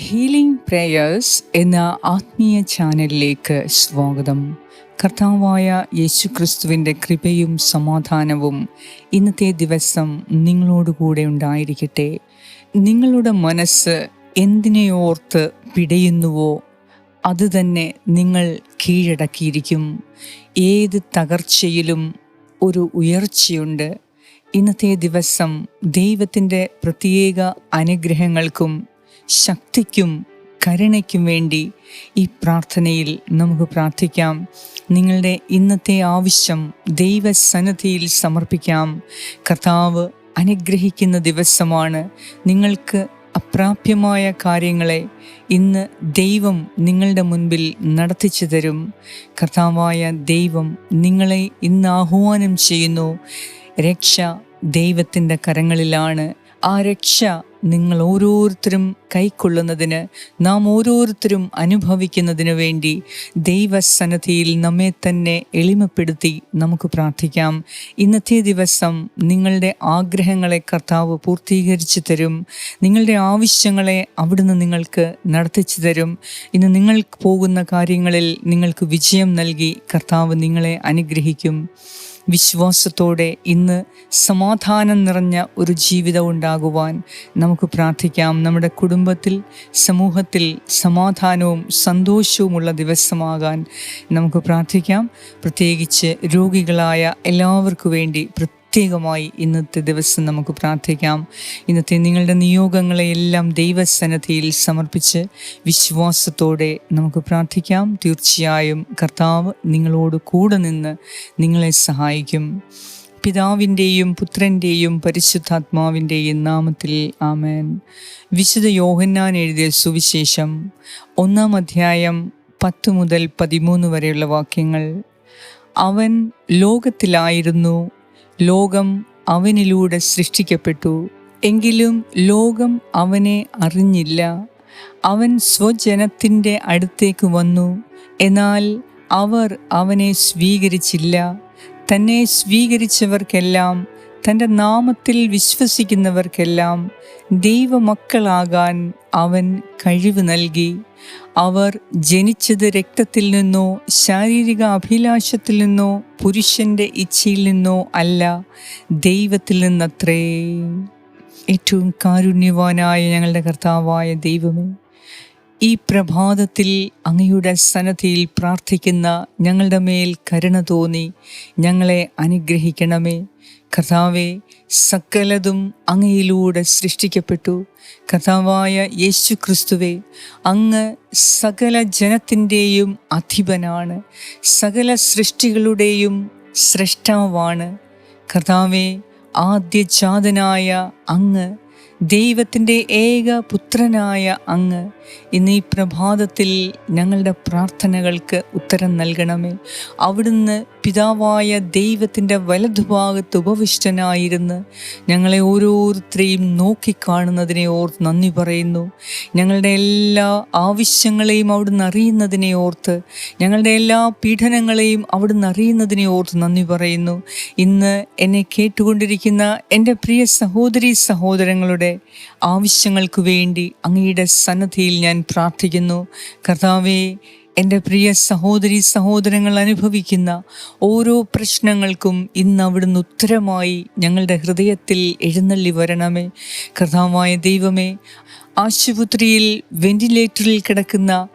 Healing prayers എന്ന ആത്മീയ ചാനലിലേക്ക് സ്വാഗതം. കർത്താവായ യേശു ക്രിസ്തുവിന്റെ കൃപയും സമാധാനവും ഇന്നത്തെ ദിവസം നിങ്ങളോടുകൂടെ ഉണ്ടായിരിക്കട്ടെ. നിങ്ങളുടെ മനസ്സ് എന്തിനെയോർത്ത് പിടയുന്നുവോ അത് തന്നെ നിങ്ങൾ കീഴടക്കിയിരിക്കും. ഏത് തകർച്ചയിലും ഒരു ഉയർച്ചയുണ്ട്. ഇന്നത്തെ ദിവസം ദൈവത്തിന്റെ പ്രത്യേക അനുഗ്രഹങ്ങൾക്കും ശക്തിക്കും കരുണയ്ക്കും വേണ്ടി ഈ പ്രാർത്ഥനയിൽ നമുക്ക് പ്രാർത്ഥിക്കാം. നിങ്ങളുടെ ഇന്നത്തെ ആവശ്യം ദൈവസന്നദ്ധിയിൽ സമർപ്പിക്കാം. കർത്താവ് അനുഗ്രഹിക്കുന്ന ദിവസമാണ്. നിങ്ങൾക്ക് അപ്രാപ്യമായ കാര്യങ്ങളെ ഇന്ന് ദൈവം നിങ്ങളുടെ മുൻപിൽ നടത്തിച്ചു തരും. കർത്താവായ ദൈവം നിങ്ങളെ ഇന്ന് ആഹ്വാനം ചെയ്യുന്നു. രക്ഷ ദൈവത്തിന്റെ കരങ്ങളിലാണ്. ആ രക്ഷ നിങ്ങൾ ഓരോരുത്തരും കൈക്കൊള്ളുന്നതിന് നാം ഓരോരുത്തരും അനുഭവിക്കുന്നതിനു വേണ്ടി ദൈവസന്നദ്ധിയിൽ നമ്മെ തന്നെ എളിമപ്പെടുത്തി നമുക്ക് പ്രാർത്ഥിക്കാം. ഇന്നത്തെ ദിവസം നിങ്ങളുടെ ആഗ്രഹങ്ങളെ കർത്താവ് പൂർത്തീകരിച്ചു തരും. നിങ്ങളുടെ ആവശ്യങ്ങളെ അവിടുന്ന് നിങ്ങൾക്ക് നടത്തിച്ചു തരും. ഇന്ന് നിങ്ങൾ പോകുന്ന കാര്യങ്ങളിൽ നിങ്ങൾക്ക് വിജയം നൽകി കർത്താവ് നിങ്ങളെ അനുഗ്രഹിക്കും. വിശ്വാസത്തോടെ ഇന്ന് സമാധാനം നിറഞ്ഞ ഒരു ജീവിതം ഉണ്ടാകുവാൻ നമുക്ക് പ്രാർത്ഥിക്കാം. നമ്മുടെ കുടുംബത്തിൽ സമൂഹത്തിൽ സമാധാനവും സന്തോഷവുമുള്ള ദിവസമാകാൻ നമുക്ക് പ്രാർത്ഥിക്കാം. പ്രത്യേകിച്ച് രോഗികളായ എല്ലാവർക്കു വേണ്ടി പ്രത്യേകമായി ഇന്നത്തെ ദിവസം നമുക്ക് പ്രാർത്ഥിക്കാം. ഇന്നത്തെ നിങ്ങളുടെ നിയോഗങ്ങളെയെല്ലാം ദൈവസന്നദ്ധിയിൽ സമർപ്പിച്ച് വിശ്വാസത്തോടെ നമുക്ക് പ്രാർത്ഥിക്കാം. തീർച്ചയായും കർത്താവ് നിങ്ങളോട് കൂടെ നിന്ന് നിങ്ങളെ സഹായിക്കും. പിതാവിന്റെയും പുത്രന്റെയും പരിശുദ്ധാത്മാവിന്റെയും നാമത്തിൽ ആമേൻ. വിശുദ്ധ യോഹന്നാൻ എഴുതിയ സുവിശേഷം ഒന്നാം അധ്യായം പത്ത് മുതൽ പതിമൂന്ന് വരെയുള്ള വാക്യങ്ങൾ. അവൻ ലോകത്തിലായിരുന്നു ലോകം അവനിലൂടെ സൃഷ്ടിക്കപ്പെട്ടു. എങ്കിലും ലോകം അവനെ അറിഞ്ഞില്ല. അവൻ സ്വജനത്തിന്റെ അടുത്തേക്ക് വന്നു. എന്നാൽ അവർ അവനെ സ്വീകരിച്ചില്ല. തന്നെ സ്വീകരിച്ചവർക്കെല്ലാം തന്റെ നാമത്തിൽ വിശ്വസിക്കുന്നവർക്കെല്ലാം ദൈവമക്കളാകാൻ അവൻ കഴിവ് നൽകി. അവർ ജനിച്ചത് രക്തത്തിൽ നിന്നോ ശാരീരിക അഭിലാഷത്തിൽ നിന്നോ പുരുഷന്റെ ഇച്ഛയിൽ നിന്നോ അല്ല ദൈവത്തിൽ നിന്നത്രേ. ഏറ്റവും കാരുണ്യവാനായ ഞങ്ങളുടെ കർത്താവായ ദൈവമേ. ഈ പ്രഭാതത്തിൽ അങ്ങയുടെ സന്നദ്ധിയിൽ പ്രാർത്ഥിക്കുന്ന ഞങ്ങളുടെ മേൽ കരുണ തോന്നി. ഞങ്ങളെ അനുഗ്രഹിക്കണമേ. കഥാവെ സകലതും അങ്ങയിലൂടെ സൃഷ്ടിക്കപ്പെട്ടു. കഥാവായ യേശു ക്രിസ്തുവെ അങ്ങ് സകല ജനത്തിന്റെയും അധിപനാണ്. സകല സൃഷ്ടികളുടെയും സൃഷ്ടാവാണ് കർത്താവെ ആദ്യജാതനായ അങ്ങ് ദൈവത്തിന്റെ ഏക പുത്രനായ അങ്ങ് ഇന്ന് ഈ പ്രഭാതത്തിൽ ഞങ്ങളുടെ പ്രാർത്ഥനകൾക്ക് ഉത്തരം നൽകണമേ. അവിടുന്ന് പിതാവായ ദൈവത്തിന്റെ വലതുഭാഗത്ത് ഉപവിഷ്ടനായിരുന്ന് ഞങ്ങളെ ഓരോരുത്തരെയും നോക്കിക്കാണുന്നതിനെ ഓർത്ത് നന്ദി പറയുന്നു. ഞങ്ങളുടെ എല്ലാ ആവശ്യങ്ങളെയും അവിടുന്ന് അറിയുന്നതിനെ ഓർത്ത് ഞങ്ങളുടെ എല്ലാ പീഡനങ്ങളെയും അവിടുന്ന് അറിയുന്നതിനെ ഓർത്ത് നന്ദി പറയുന്നു. ഇന്ന് എന്നെ കേട്ടുകൊണ്ടിരിക്കുന്ന എന്റെ പ്രിയ സഹോദരി സഹോദരങ്ങളുടെ ആവശ്യങ്ങൾക്ക് വേണ്ടി അങ്ങയുടെ സന്നദ്ധിയിൽ ഞാൻ പ്രാർത്ഥിക്കുന്നു. കർത്താവെ എന്റെ പ്രിയ സഹോദരി സഹോദരങ്ങൾ അനുഭവിക്കുന്ന ഓരോ പ്രശ്നങ്ങൾക്കും ഇന്ന് അവിടുന്ന് ഉത്തരമായി ഞങ്ങളുടെ ഹൃദയത്തിൽ എഴുന്നള്ളി വരണമേ. കഥാമായ ദൈവമേ ആശുപത്രിയിൽ വെന്റിലേറ്ററിൽ കിടക്കുന്ന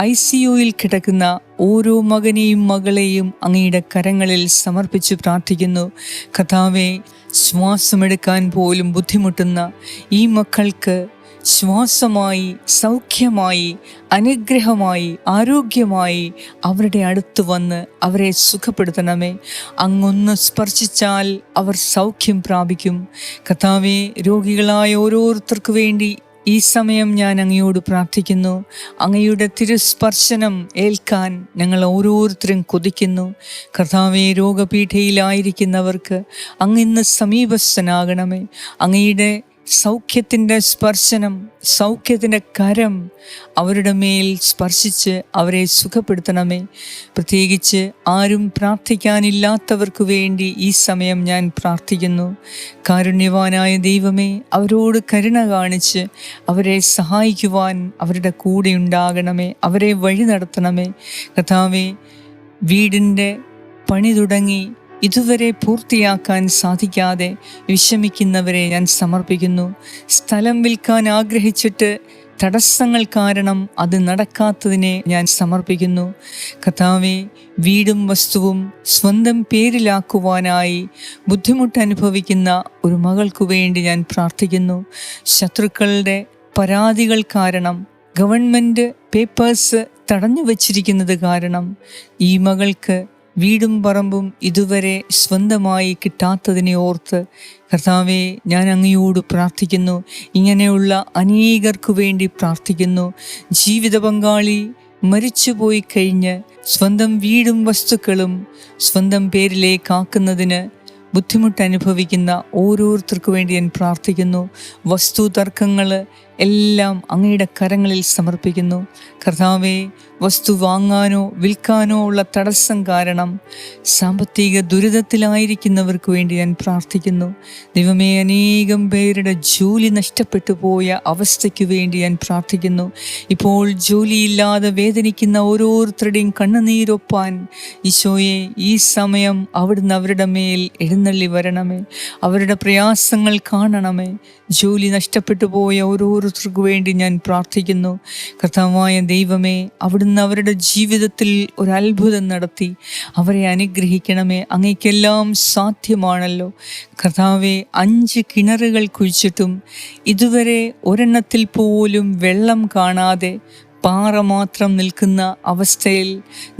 ഐ സി യുയിൽ കിടക്കുന്ന ഓരോ മകനെയും മകളെയും അങ്ങയുടെ കരങ്ങളിൽ സമർപ്പിച്ച് പ്രാർത്ഥിക്കുന്നു. കഥാവെ ശ്വാസമെടുക്കാൻ പോലും ബുദ്ധിമുട്ടുന്ന ഈ മക്കൾക്ക് ശ്വാസമായി സൗഖ്യമായി അനുഗ്രഹമായി ആരോഗ്യമായി അവരുടെ അടുത്ത് വന്ന് അവരെ സുഖപ്പെടുത്തണമേ. അങ്ങൊന്ന് സ്പർശിച്ചാൽ അവർ സൗഖ്യം പ്രാപിക്കും. കഥാവെ രോഗികളായ ഓരോരുത്തർക്ക് വേണ്ടി ഈ സമയം ഞാൻ അങ്ങയോട് പ്രാർത്ഥിക്കുന്നു. അങ്ങയുടെ തിരുസ്പർശനം ഏൽക്കാൻ ഞങ്ങൾ ഓരോരുത്തരും കൊതിക്കുന്നു. കർത്താവെ രോഗപീഠയിലായിരിക്കുന്നവർക്ക് അങ്ങ് ഇന്ന് സമീപസ്ഥനാകണമേ. അങ്ങയുടെ സൗഖ്യത്തിന്റെ സ്പർശനം സൗഖ്യത്തിന്റെ കരം അവരുടെ മേൽ സ്പർശിച്ച് അവരെ സുഖപ്പെടുത്തണമേ. പ്രത്യേകിച്ച് ആരും പ്രാർത്ഥിക്കാനില്ലാത്തവർക്ക് വേണ്ടി ഈ സമയം ഞാൻ പ്രാർത്ഥിക്കുന്നു. കാരുണ്യവാനായ ദൈവമേ അവരോട് കരുണ കാണിച്ച് അവരെ സഹായിക്കുവാൻ അവരുടെ കൂടെ ഉണ്ടാകണമേ അവരെ വഴി നടത്തണമേ. കഥാവേ വീടിന്റെ പണി തുടങ്ങി ഇതുവരെ പൂർത്തിയാക്കാൻ സാധിക്കാതെ വിഷമിക്കുന്നവരെ ഞാൻ സമർപ്പിക്കുന്നു. സ്ഥലം വിൽക്കാൻ ആഗ്രഹിച്ചിട്ട് തടസ്സങ്ങൾ കാരണം അത് നടക്കാത്തതിനെ ഞാൻ സമർപ്പിക്കുന്നു. കഥാവെ വീടും വസ്തുവും സ്വന്തം പേരിലാക്കുവാനായി ബുദ്ധിമുട്ട് അനുഭവിക്കുന്ന ഒരു മകൾക്കു വേണ്ടി ഞാൻ പ്രാർത്ഥിക്കുന്നു. ശത്രുക്കളുടെ പരാതികൾ കാരണം ഗവൺമെന്റ് പേപ്പേഴ്സ് തടഞ്ഞു വച്ചിരിക്കുന്നത് കാരണം ഈ മകൾക്ക് വീടും പറമ്പും ഇതുവരെ സ്വന്തമായി കിട്ടാത്തതിനെ ഓർത്ത് കർത്താവെ ഞാൻ അങ്ങയോട് പ്രാർത്ഥിക്കുന്നു. ഇങ്ങനെയുള്ള അനേകർക്കു വേണ്ടി പ്രാർത്ഥിക്കുന്നു. ജീവിത പങ്കാളി മരിച്ചുപോയി കഴിഞ്ഞ് സ്വന്തം വീടും വസ്തുക്കളും സ്വന്തം പേരിലേക്കാക്കുന്നതിന് ബുദ്ധിമുട്ട് അനുഭവിക്കുന്ന ഓരോരുത്തർക്കു വേണ്ടി ഞാൻ പ്രാർത്ഥിക്കുന്നു. വസ്തു തർക്കങ്ങൾ എല്ലാം അങ്ങയുടെ കരങ്ങളിൽ സമർപ്പിക്കുന്നു. കർത്താവെ വസ്തു വാങ്ങാനോ വിൽക്കാനോ ഉള്ള തടസ്സം കാരണം സാമ്പത്തിക ദുരിതത്തിലായിരിക്കുന്നവർക്ക് വേണ്ടി ഞാൻ പ്രാർത്ഥിക്കുന്നു. ദൈവമേ അനേകം പേരുടെ ജോലി നഷ്ടപ്പെട്ടു പോയ അവസ്ഥയ്ക്ക് വേണ്ടി ഞാൻ പ്രാർത്ഥിക്കുന്നു. ഇപ്പോൾ ജോലിയില്ലാതെ വേദനിക്കുന്ന ഓരോരുത്തരുടെയും കണ്ണുനീരൊപ്പാൻ ഈശോയെ ഈ സമയം അവിടുന്ന് അവരുടെ മേൽ എഴുന്നള്ളി വരണമേ. അവരുടെ പ്രയാസങ്ങൾ കാണണമേ. ജോലി നഷ്ടപ്പെട്ടു പോയ ഓരോരുത്തർക്കു വേണ്ടി ഞാൻ പ്രാർത്ഥിക്കുന്നു. കർത്താവായ ദൈവമേ അവിടുന്ന് അവരുടെ ജീവിതത്തിൽ ഒരു അത്ഭുതം നടത്തി. അവരെ അനുഗ്രഹിക്കണമേ അങ്ങേക്കെല്ലാം സാധ്യമാണല്ലോ. കർത്താവെ അഞ്ച് കിണറുകൾ കുഴിച്ചിട്ടും ഇതുവരെ ഒരെണ്ണത്തിൽ പോലും വെള്ളം കാണാതെ പാറ മാത്രം നിൽക്കുന്ന അവസ്ഥയിൽ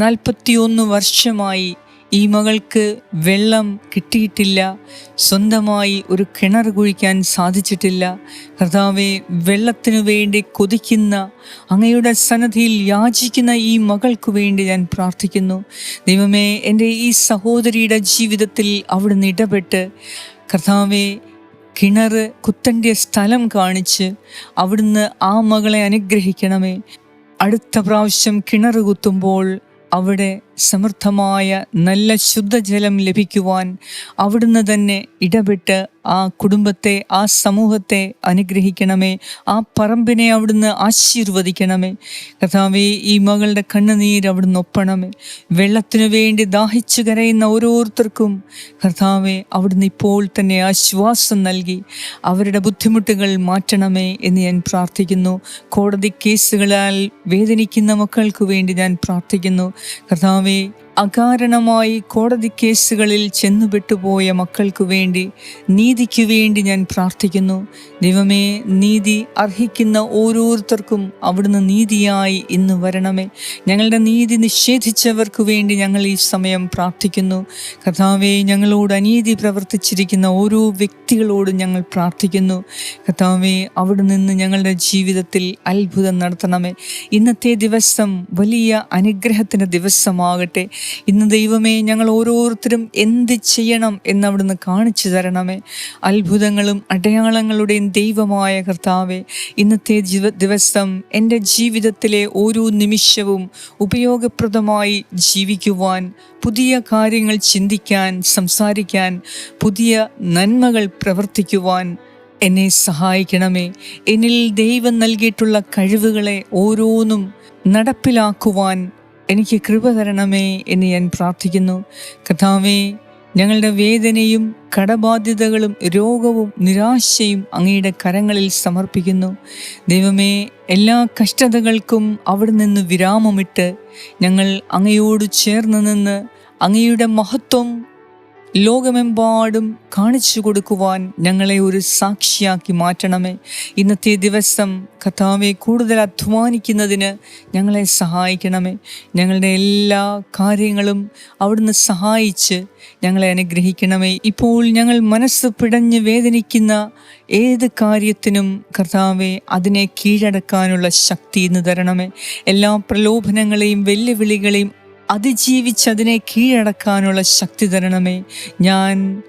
നാൽപ്പത്തിയൊന്ന് വർഷമായി ഈ മകൾക്ക് വെള്ളം കിട്ടിയിട്ടില്ല. സ്വന്തമായി ഒരു കിണർ കുഴിക്കാൻ സാധിച്ചിട്ടില്ല. കർത്താവെ വെള്ളത്തിനു വേണ്ടി കൊതിക്കുന്ന അങ്ങയുടെ സന്നദ്ധിയിൽ യാചിക്കുന്ന ഈ മകൾക്ക് വേണ്ടി ഞാൻ പ്രാർത്ഥിക്കുന്നു. ദൈവമേ എന്റെ ഈ സഹോദരിയുടെ ജീവിതത്തിൽ അവിടുന്ന് ഇടപെട്ട് കർത്താവെ കിണർ കുത്തന്റെ സ്ഥലം കാണിച്ച് അവിടുന്ന് ആ മകളെ അനുഗ്രഹിക്കണമേ. അടുത്ത പ്രാവശ്യം കിണർ കുത്തുമ്പോൾ അവിടെ സമൃദ്ധമായ നല്ല ശുദ്ധജലം ലഭിക്കുവാൻ അവിടുന്ന് തന്നെ ഇടപെട്ട് ആ കുടുംബത്തെ ആ സമൂഹത്തെ അനുഗ്രഹിക്കണമേ. ആ പറമ്പിനെ അവിടുന്ന് ആശീർവദിക്കണമേ. കഥാവേ ഈ മകളുടെ കണ്ണുനീർ അവിടുന്ന് ഒപ്പണമേ. വെള്ളത്തിനു വേണ്ടി ദാഹിച്ചു കരയുന്ന ഓരോരുത്തർക്കും കർത്താവെ അവിടുന്ന് ഇപ്പോൾ തന്നെ ആശ്വാസം നൽകി. അവരുടെ ബുദ്ധിമുട്ടുകൾ മാറ്റണമേ എന്ന് ഞാൻ പ്രാർത്ഥിക്കുന്നു. കോടതി കേസുകളാൽ വേദനിക്കുന്ന മക്കൾക്ക് വേണ്ടി ഞാൻ പ്രാർത്ഥിക്കുന്നു. കർത്താവെ അകാരണമായി കോടതി കേസുകളിൽ ചെന്നുപെട്ടുപോയ മക്കൾക്കു വേണ്ടി നീതിക്ക് വേണ്ടി ഞാൻ പ്രാർത്ഥിക്കുന്നു. ദൈവമേ നീതി അർഹിക്കുന്ന ഓരോരുത്തർക്കും അവിടുന്ന് നീതിയായി ഇന്ന് വരണമേ. ഞങ്ങളുടെ നീതി നിഷേധിച്ചവർക്ക് വേണ്ടി ഞങ്ങൾ ഈ സമയം പ്രാർത്ഥിക്കുന്നു. കഥാവെ ഞങ്ങളോട് അനീതി പ്രവർത്തിച്ചിരിക്കുന്ന ഓരോ വ്യക്തികളോടും ഞങ്ങൾ പ്രാർത്ഥിക്കുന്നു. കഥാവെ അവിടെ നിന്ന് ഞങ്ങളുടെ ജീവിതത്തിൽ അത്ഭുതം നടത്തണമേ. ഇന്നത്തെ ദിവസം വലിയ അനുഗ്രഹത്തിന്റെ ദിവസമാകട്ടെ. ഇന്ന് ദൈവമേ ഞങ്ങൾ ഓരോരുത്തരും എന്ത് ചെയ്യണം എന്ന് അവിടുന്ന് കാണിച്ചു തരണമേ. അത്ഭുതങ്ങളും അടയാളങ്ങളുടെയും ദൈവമായ കർത്താവെ ഇന്നത്തെ ദിവസം എന്റെ ജീവിതത്തിലെ ഓരോ നിമിഷവും ഉപയോഗപ്രദമായി ജീവിക്കുവാൻ പുതിയ കാര്യങ്ങൾ ചിന്തിക്കാൻ സംസാരിക്കാൻ പുതിയ നന്മകൾ പ്രവർത്തിക്കുവാൻ എന്നെ സഹായിക്കണമേ. എന്നിൽ ദൈവം നൽകിയിട്ടുള്ള കഴിവുകളെ ഓരോന്നും നടപ്പിലാക്കുവാൻ എനിക്ക് കൃപ തരണമേ എന്ന് ഞാൻ പ്രാർത്ഥിക്കുന്നു. കഥാവേ ഞങ്ങളുടെ വേദനയും കടബാധ്യതകളും രോഗവും നിരാശയും അങ്ങയുടെ കരങ്ങളിൽ സമർപ്പിക്കുന്നു. ദൈവമേ എല്ലാ കഷ്ടതകൾക്കും അവിടെ നിന്ന് വിരാമമിട്ട് ഞങ്ങൾ അങ്ങയോട് ചേർന്ന് നിന്ന് അങ്ങയുടെ മഹത്വം ലോകമെമ്പാടും കാണിച്ചു കൊടുക്കുവാൻ ഞങ്ങളെ ഒരു സാക്ഷിയാക്കി മാറ്റണമേ. ഇന്നത്തെ ദിവസം കഥാവെ കൂടുതൽ അധ്വാനിക്കുന്നതിന് ഞങ്ങളെ സഹായിക്കണമേ. ഞങ്ങളുടെ എല്ലാ കാര്യങ്ങളും അവിടുന്ന് സഹായിച്ച് ഞങ്ങളെ അനുഗ്രഹിക്കണമേ. ഇപ്പോൾ ഞങ്ങൾ മനസ്സ് പിടഞ്ഞ് വേദനിക്കുന്ന ഏത് കാര്യത്തിനും കർത്താവെ അതിനെ കീഴടക്കാനുള്ള ശക്തി ഇന്ന് തരണമേ. എല്ലാ പ്രലോഭനങ്ങളെയും വെല്ലുവിളികളെയും അതിജീവിച്ച് അതിനെ കീഴടക്കാനുള്ള ശക്തി തരണമേ. ഞാൻ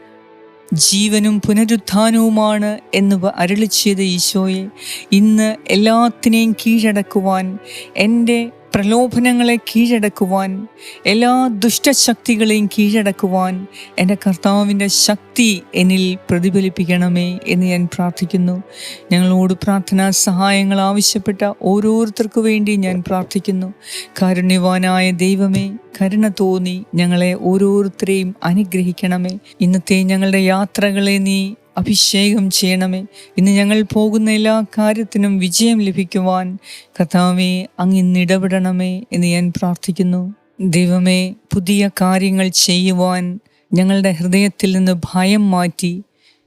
ജീവനും പുനരുത്ഥാനവുമാണ് എന്ന് അരളി ഈശോയെ ഇന്ന് എല്ലാത്തിനെയും കീഴടക്കുവാൻ എന്റെ പ്രലോഭനങ്ങളെ കീഴടക്കുവാൻ എല്ലാ ദുഷ്ടശക്തികളെയും കീഴടക്കുവാൻ എന്റെ കർത്താവിന്റെ ശക്തി എന്നിൽ പ്രതിഫലിപ്പിക്കണമേ എന്ന് ഞാൻ പ്രാർത്ഥിക്കുന്നു. ഞങ്ങളോട് പ്രാർത്ഥനാ സഹായങ്ങൾ ആവശ്യപ്പെട്ട ഓരോരുത്തർക്കു വേണ്ടി ഞാൻ പ്രാർത്ഥിക്കുന്നു. കാരുണ്യവാനായ ദൈവമേ കരുണ തോന്നി ഞങ്ങളെ ഓരോരുത്തരെയും അനുഗ്രഹിക്കണമേ. ഇന്നത്തെ ഞങ്ങളുടെ യാത്രകളെ നീ അഭിഷേകം ചെയ്യണമേ. ഇന്ന് ഞങ്ങൾ പോകുന്ന എല്ലാ കാര്യത്തിനും വിജയം ലഭിക്കുവാൻ കഥാവെ അങ്ങിന്ന് ഇടപെടണമേ എന്ന് ഞാൻ പ്രാർത്ഥിക്കുന്നു. ദൈവമേ പുതിയ കാര്യങ്ങൾ ചെയ്യുവാൻ ഞങ്ങളുടെ ഹൃദയത്തിൽ നിന്ന് ഭയം മാറ്റി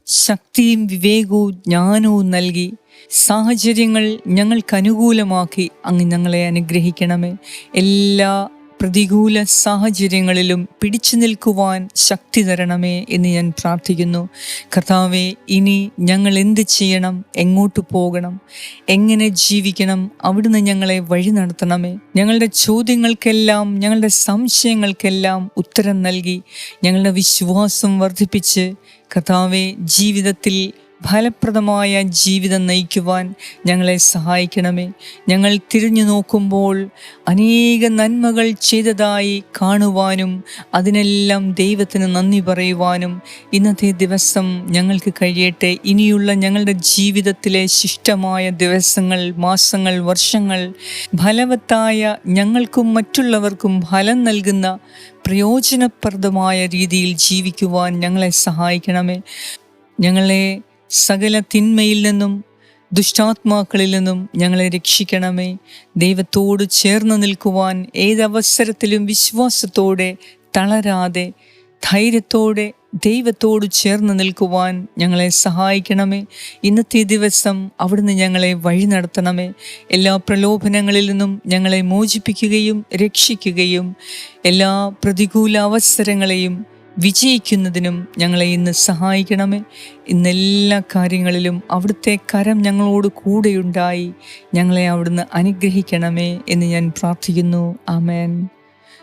ശക്തിയും വിവേകവും ജ്ഞാനവും നൽകി സാഹചര്യങ്ങൾ ഞങ്ങൾക്ക് അനുകൂലമാക്കി അങ്ങ് ഞങ്ങളെ അനുഗ്രഹിക്കണമേ. എല്ലാ പ്രതികൂല സാഹചര്യങ്ങളിലും പിടിച്ചു നിൽക്കുവാൻ ശക്തി തരണമേ എന്ന് ഞാൻ പ്രാർത്ഥിക്കുന്നു. കർത്താവെ ഇനി ഞങ്ങൾ എന്ത് ചെയ്യണം? എങ്ങോട്ട് പോകണം? എങ്ങനെ ജീവിക്കണം? അവിടുന്ന് ഞങ്ങളെ വഴി നടത്തണമേ. ഞങ്ങളുടെ ചോദ്യങ്ങൾക്കെല്ലാം ഞങ്ങളുടെ സംശയങ്ങൾക്കെല്ലാം ഉത്തരം നൽകി ഞങ്ങളുടെ വിശ്വാസം വർദ്ധിപ്പിച്ച് കർത്താവെ ജീവിതത്തിൽ ഫലപ്രദമായ ജീവിതം നയിക്കുവാൻ ഞങ്ങളെ സഹായിക്കണമേ. ഞങ്ങൾ തിരിഞ്ഞു നോക്കുമ്പോൾ അനേക നന്മകൾ ചെയ്തതായി കാണുവാനും അതിനെല്ലാം ദൈവത്തിന് നന്ദി പറയുവാനും ഇന്നത്തെ ദിവസം ഞങ്ങൾക്ക് കഴിയട്ടെ. ഇനിയുള്ള ഞങ്ങളുടെ ജീവിതത്തിലെ ശിഷ്ടമായ ദിവസങ്ങൾ മാസങ്ങൾ വർഷങ്ങൾ ഫലവത്തായ ഞങ്ങൾക്കും മറ്റുള്ളവർക്കും ഫലം നൽകുന്ന പ്രയോജനപ്രദമായ രീതിയിൽ ജീവിക്കുവാൻ ഞങ്ങളെ സഹായിക്കണമേ. ഞങ്ങളെ സകല തിന്മയിൽ നിന്നും ദുഷ്ടാത്മാക്കളിൽ നിന്നും ഞങ്ങളെ രക്ഷിക്കണമേ. ദൈവത്തോട് ചേർന്ന് നിൽക്കുവാൻ ഏതവസരത്തിലും വിശ്വാസത്തോടെ തളരാതെ ധൈര്യത്തോടെ ദൈവത്തോട് ചേർന്ന് നിൽക്കുവാൻ ഞങ്ങളെ സഹായിക്കണമേ. ഇന്നത്തെ ദിവസം അവിടുന്ന് ഞങ്ങളെ വഴി നടത്തണമേ. എല്ലാ പ്രലോഭനങ്ങളിൽ നിന്നും ഞങ്ങളെ മോചിപ്പിക്കുകയും രക്ഷിക്കുകയും എല്ലാ പ്രതികൂല അവസരങ്ങളെയും വിജയിക്കുന്നതിനും ഞങ്ങളെ ഇന്ന് സഹായിക്കണമേ. ഇന്നെല്ലാ കാര്യങ്ങളിലും അവിടുത്തെ കരം ഞങ്ങളോട് കൂടെയുണ്ടായി. ഞങ്ങളെ അവിടുന്ന് അനുഗ്രഹിക്കണമേ എന്ന് ഞാൻ പ്രാർത്ഥിക്കുന്നു. ആമേൻ.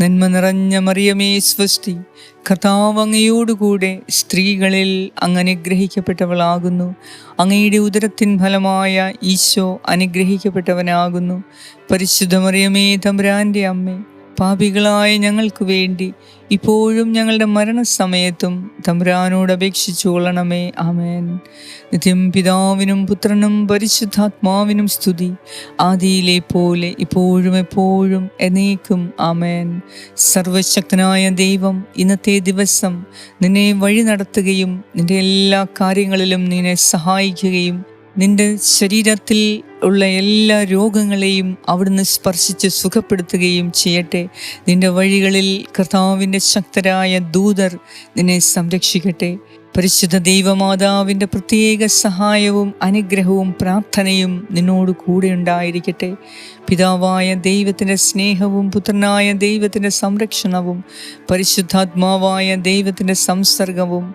നന്മ നിറഞ്ഞ മറിയമേ സ്വസ്തി. കർത്താവ് സ്ത്രീകളിൽ അങ്ങ് അനുഗ്രഹിക്കപ്പെട്ടവളാകുന്നു അങ്ങയുടെ ഉദരത്തിൻ ഫലമായ ഈശോ അനുഗ്രഹിക്കപ്പെട്ടവനാകുന്നു. പരിശുദ്ധ മറിയമേ തമ്പുരാന്റെ അമ്മേ പാപികളായ ഞങ്ങൾക്ക് വേണ്ടി ഇപ്പോഴും ഞങ്ങളുടെ മരണസമയത്തും തമ്പുരാനോട് അപേക്ഷിച്ചു കൊള്ളണമേ. ആമേൻ. നിത്യം പിതാവിനും പുത്രനും പരിശുദ്ധാത്മാവിനും സ്തുതി. ആദിയിലെ പോലെ ഇപ്പോഴും എപ്പോഴും എന്നേക്കും ആമേൻ. സർവശക്തനായ ദൈവം ഇന്നത്തെ ദിവസം നിന്നെ വഴി നടത്തുകയും നിന്റെ എല്ലാ കാര്യങ്ങളിലും നിന്നെ സഹായിക്കുകയും നിന്റെ ശരീരത്തിൽ ഉള്ള എല്ലാ രോഗങ്ങളെയും അവിടുന്ന് സ്പർശിച്ച് സുഖപ്പെടുത്തുകയും ചെയ്യട്ടെ. നിന്റെ വഴികളിൽ കർത്താവിന്റെ ശക്തരായ ദൂതർ നിന്നെ സംരക്ഷിക്കട്ടെ. പരിശുദ്ധ ദൈവമാതാവിന്റെ പ്രത്യേക സഹായവും അനുഗ്രഹവും പ്രാർത്ഥനയും നിന്നോട് കൂടെ ഉണ്ടായിരിക്കട്ടെ. പിതാവായ ദൈവത്തിന്റെ സ്നേഹവും പുത്രനായ ദൈവത്തിന്റെ സംരക്ഷണവും പരിശുദ്ധാത്മാവായ ദൈവത്തിന്റെ സംസർഗവും